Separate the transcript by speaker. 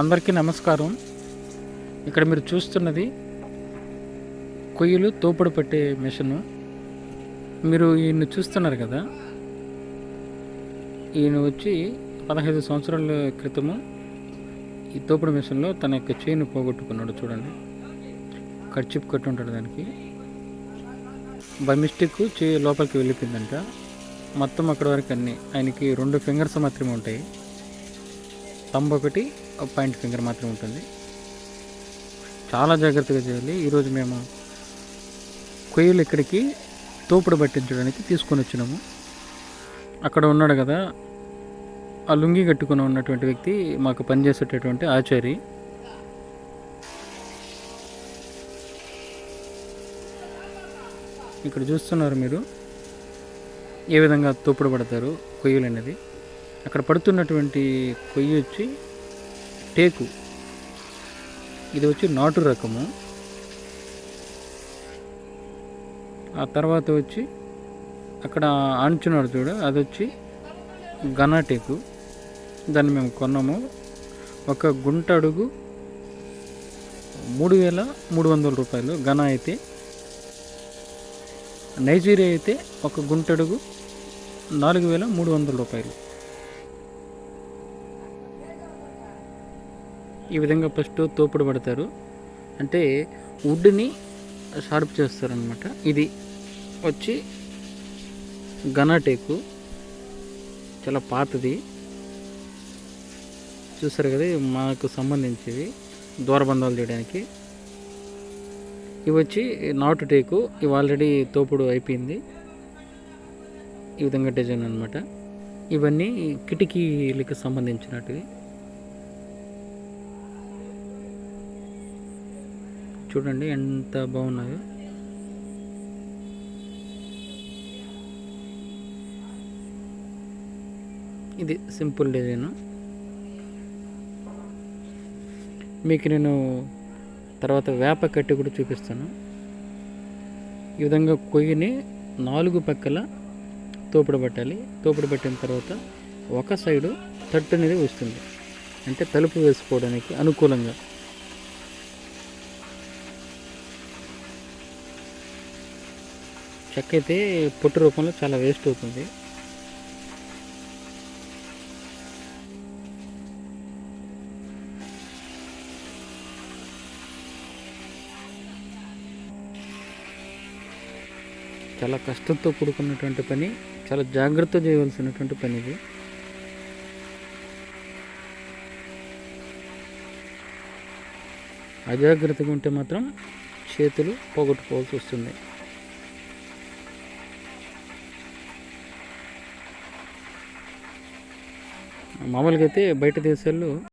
Speaker 1: అందరికీ నమస్కారం. ఇక్కడ మీరు చూస్తున్నది కొయ్యలు తోపుడు పట్టే మిషను. మీరు ఈయన చూస్తున్నారు కదా? ఈయన వచ్చి పదహైదు సంవత్సరాల క్రితము ఈ తోపుడు మిషన్లో తన యొక్క చేయిని పోగొట్టుకున్నాడు చూడండి. ఖర్చు కట్టి ఉంటాడు దానికి. బై మిస్టేక్ చేయి లోపలికి వెళ్ళిపోయిందంట. మొత్తం అక్కడ వరకు అన్ని. ఆయనకి రెండు ఫింగర్స్ మాత్రమే ఉంటాయి. తంబొకటి ఒకటి పాయింట్ ఫింగర్ మాత్రమే ఉంటుంది. చాలా జాగ్రత్తగా చేయాలి. ఈరోజు మేము కొయ్యలు ఇక్కడికి తోపుడు పట్టించడానికి తీసుకొని వచ్చినాము. అక్కడ ఉన్నాడు కదా ఆ లుంగి కట్టుకుని ఉన్నటువంటి వ్యక్తి మాకు పనిచేసేటటువంటి ఆచారి. ఇక్కడ చూస్తున్నారు మీరు ఏ విధంగా తోపుడు పడతారు కొయ్యలు అనేది. అక్కడ పడుతున్నటువంటి కొయ్యి వచ్చి టేకు. ఇది వచ్చి నాటు రకము. ఆ తర్వాత వచ్చి అక్కడ అంచున్నాడు చూడు అది వచ్చి గనాటేకు టేకు. దాన్ని మేము కొన్నాము. ఒక గుంట అడుగు మూడు వేల మూడు వందల రూపాయలు ఘనా అయితే నైజీరియా అయితే ఒక గుంటడుగు నాలుగు వేల మూడు వందల రూపాయలు. ఈ విధంగా ఫస్ట్ తోపుడు పడతారు. అంటే వుడ్ని షార్ప్ చేస్తారనమాట ఇది వచ్చి గనాటేకు చాలా పాతది. చూసారు కదా మాకు సంబంధించివి ద్వారబంధాలు చేయడానికి ఇవి వచ్చి నాటు టేకు ఇవి ఆల్రెడీ తోపుడు అయిపోయింది. ఈ విధంగా డిజైన్ అనమాట ఇవన్నీ కిటికీలకి సంబంధించినటివి. చూడండి ఎంత బాగున్నాయో. ఇది సింపుల్ డిజైన్. మీకు నేను తర్వాత వేప కట్టి కూడా చూపిస్తాను. ఈ విధంగా కొయ్యిని నాలుగు పక్కల తోపుడు పట్టాలి. తోపుడు పట్టిన తర్వాత ఒక సైడు తట్టు అనేది వస్తుంది. అంటే తలుపు వేసుకోవడానికి అనుకూలంగా. చెక్క అయితే పొట్టు రూపంలో చాలా వేస్ట్ అవుతుంది. చాలా కష్టంతో కూడుకున్నటువంటి పని చాలా జాగ్రత్త చేయవలసినటువంటి పని ఇది. అజాగ్రత్తగా ఉంటే మాత్రం చేతులు పోగొట్టుకోవాల్సి వస్తుంది. మామూలుగా అయితే బయట దేశాల్లో